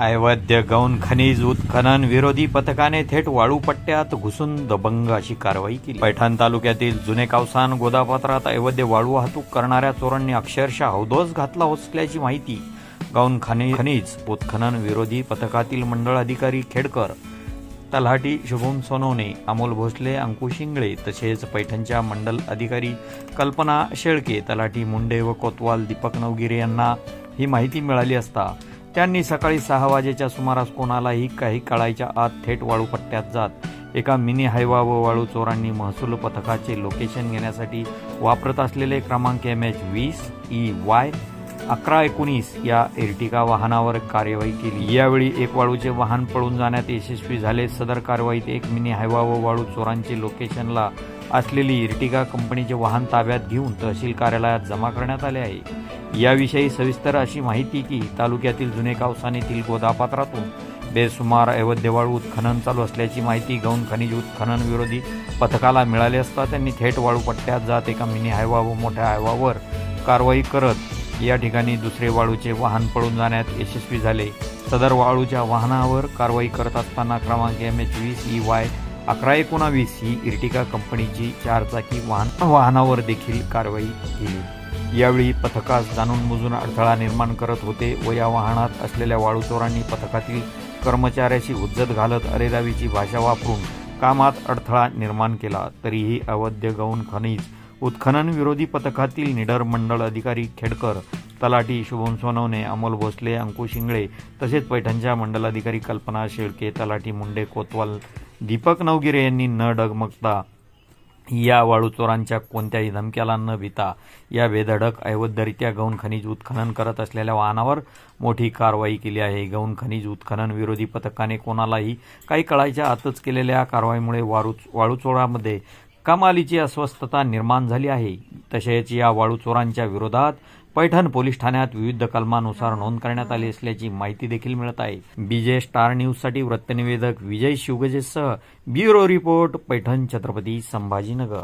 अवैध गौण खनिज उत्खनन विरोधी पथकाने थेट वाळू पट्ट्यात घुसून दबंग अशी कारवाई केली. पैठण तालुक्यातील जुने कावसान गोदापात्रात अवैध वाळू वाहतूक करणाऱ्या चोरांनी अक्षरशः हौदोस घातला असल्याची माहिती गौण खनि खनिज उत्खनन विरोधी पथकातील मंडळ अधिकारी खेडकर तलाठी शुभम सोनवणे अमोल भोसले अंकुश इंगळे तसेच पैठणच्या मंडल अधिकारी कल्पना शेळके तलाठी मुंडे व कोतवाल दीपक नवगिरे यांना ही माहिती मिळाली असता त्यांनी सकाळी सहा वाजेच्या सुमारास कोणालाही काही काळाच्या आत थेट वाळूपट्ट्यात जात एका मिनी हायवा व वाळू चोरांनी महसूल पथकाचे लोकेशन घेण्यासाठी वापरत असलेले क्रमांक एम एच वीस ई वाय अकरा एकोणीस या एर्टिका वाहनावर कार्यवाही केली. यावेळी एक वाळूचे वाहन पळून जाण्यात यशस्वी झाले. सदर कारवाईत एक मिनी हायवा व वाळू चोरांचे लोकेशनला असलेली इर्टिगा कंपनीचे वाहन ताब्यात घेऊन तहसील कार्यालयात जमा करण्यात आले आहे. याविषयी सविस्तर अशी माहिती की तालुक्यातील जुने कावसानेतील गोदापात्रातून बेसुमार अवैध वाळू उत्खनन चालू असल्याची माहिती गौण खनिज उत्खनन विरोधी पथकाला मिळाली असता त्यांनी थेट वाळू पट्ट्यात जात एका मिनी हायवा व मोठ्या हायवावर कारवाई करत या ठिकाणी दुसरे वाळूचे वाहन पळून जाण्यात यशस्वी झाले. सदर वाळूच्या वाहनावर कारवाई करत असताना क्रमांक एम एच वीस ई वाय अकरा एकोणावीस ही इर्टिका कंपनीची चारचाकी वाहन वाहनावर देखील कारवाई केली. यावेळी पथकास जाणून बुजून अडथळा निर्माण करत होते व या वाहनात असलेल्या वाळूचोरांनी पथकातील कर्मचाऱ्याशी हुज्जत घालत अरेरावीची भाषा वापरून कामात अडथळा निर्माण केला. तरीही अवैध गौण खनिज उत्खनन विरोधी पथकातील निडर मंडळ अधिकारी खेडकर तलाठी शुभम सोनवणे अमोल भोसले अंकुश इंगळे तसेच पैठणच्या मंडलाधिकारी कल्पना शेळके तलाठी मुंडे कोतवाल दीपक नवगिरे यांनी न डगमगता या वाळू चोरांच्या कोणत्याही धमक्याला न भिता या बेधडक अवैधरित्या गौण खनिज उत्खनन करत असलेल्या वाहनावर मोठी कारवाई केली आहे. गौण खनिज उत्खनन विरोधी पथकाने कोणालाही काही कळायच्या आतच केलेल्या कारवाईमुळे वाळू वाळू चोरामध्ये कमालीची अस्वस्थता निर्माण झाली आहे. तसेच या वाळू चोरांच्या विरोधात पैठण पोलीस ठाण्यात विविध कलमानुसार नोंद करण्यात आली असल्याची माहिती देखील मिळत आहे. बीजे स्टार न्यूजसाठी वृत्तनिवेदक विजय शिवगजेसह ब्युरो रिपोर्ट पैठण छत्रपती संभाजीनगर.